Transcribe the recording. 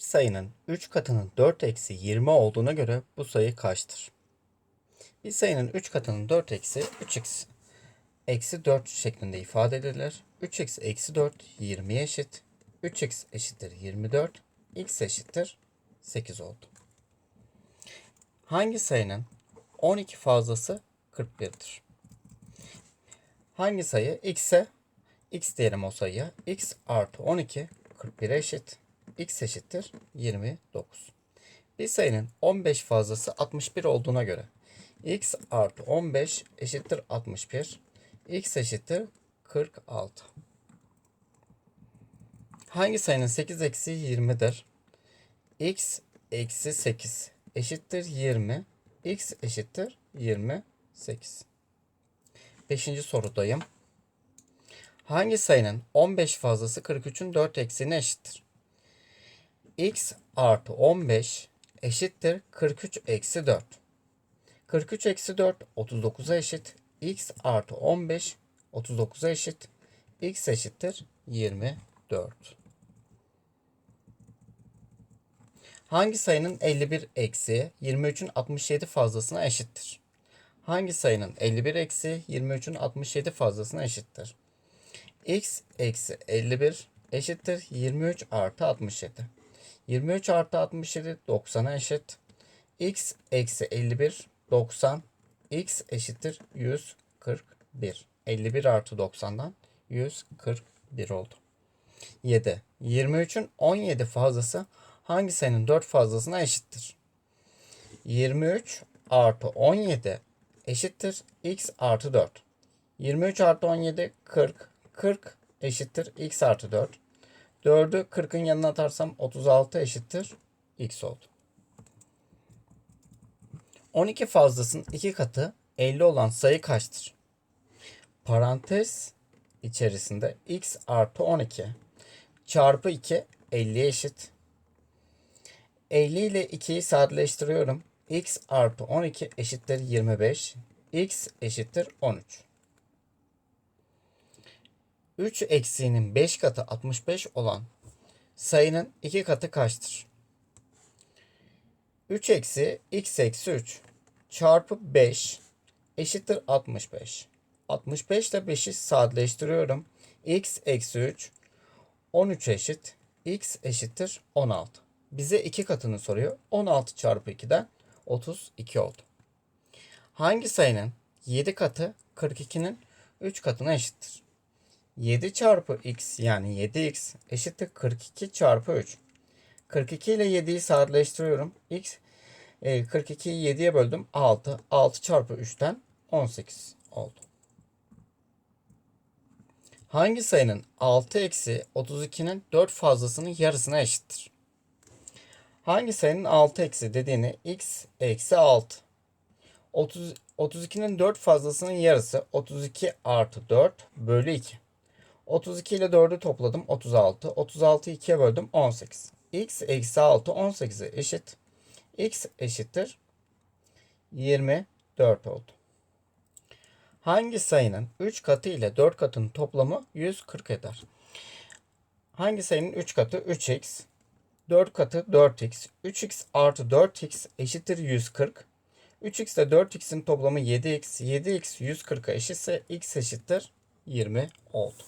Sayının 3 katının 4 eksi 20 olduğuna göre bu sayı kaçtır? Bir sayının 3 katının 4 eksi 3x eksi 4 şeklinde ifade edilir. 3x eksi 4 20 eşit. 3x eşittir 24. x eşittir 8 oldu. Hangi sayının 12 fazlası 41'dir? Hangi sayı x'e x diyelim o sayıya. x artı 12 41'e eşit. X eşittir 29. Bir sayının 15 fazlası 61 olduğuna göre x artı 15 eşittir 61. x eşittir 46. Hangi sayının 8 eksi 20'dir? x eksi 8 eşittir 20. x eşittir 28. Beşinci sorudayım. Hangi sayının 15 fazlası 43'ün 4 eksiğine eşittir? X artı 15 eşittir 43 eksi 4. 43 eksi 4 39'a eşit. x artı 15 39'a eşit. x eşittir 24. Hangi sayının 51 eksi 23'ün 67 fazlasına eşittir? Hangi sayının 51 eksi 23'ün 67 fazlasına eşittir? x eksi 51 eşittir 23 artı 67. 23 artı 67 90'a eşit. x eksi 51 90. x eşittir 141. 51 artı 90'dan 141 oldu. 7. 23'ün 17 fazlası hangi sayının 4 fazlasına eşittir? 23 artı 17 eşittir x artı 4. 23 artı 17 40. 40 eşittir x artı 4. 4'ü 40'ın yanına atarsam 36 eşittir x oldu. 12 fazlasının 2 katı 50 olan sayı kaçtır? Parantez içerisinde x artı 12 çarpı 2 50 eşit. 50 ile 2'yi sadeleştiriyorum. x artı 12 eşittir 25. x eşittir 13. 3 eksiğinin 5 katı 65 olan sayının 2 katı kaçtır? 3 eksi x eksi 3 çarpı 5 eşittir 65. 65 ile 5'i sadeleştiriyorum. x eksi 3 13 eşit. x eşittir 16. Bize 2 katını soruyor. 16 çarpı 2'den 32 oldu. Hangi sayının 7 katı 42'nin 3 katına eşittir? 7 çarpı x yani 7x eşittir 42 çarpı 3. 42 ile 7'yi sadeleştiriyorum. x e, 42'yi 7'ye böldüm 6. 6 çarpı 3'ten 18 oldu. Hangi sayının 6 eksi 32'nin 4 fazlasının yarısına eşittir? Hangi sayının 6 eksi dediğini x eksi 6. 30, 32'nin 4 fazlasının yarısı 32 artı 4 bölü 2. 32 ile 4'ü topladım 36. 36'yı 2'ye böldüm 18. x eksi 6 18'e eşit. x eşittir 24 oldu. Hangi sayının 3 katı ile 4 katının toplamı 140 eder? Hangi sayının 3 katı 3x, 4 katı 4x, 3x artı 4x eşittir 140. 3x ile 4x'in toplamı 7x, 7x 140'a eşitse x eşittir 20 oldu.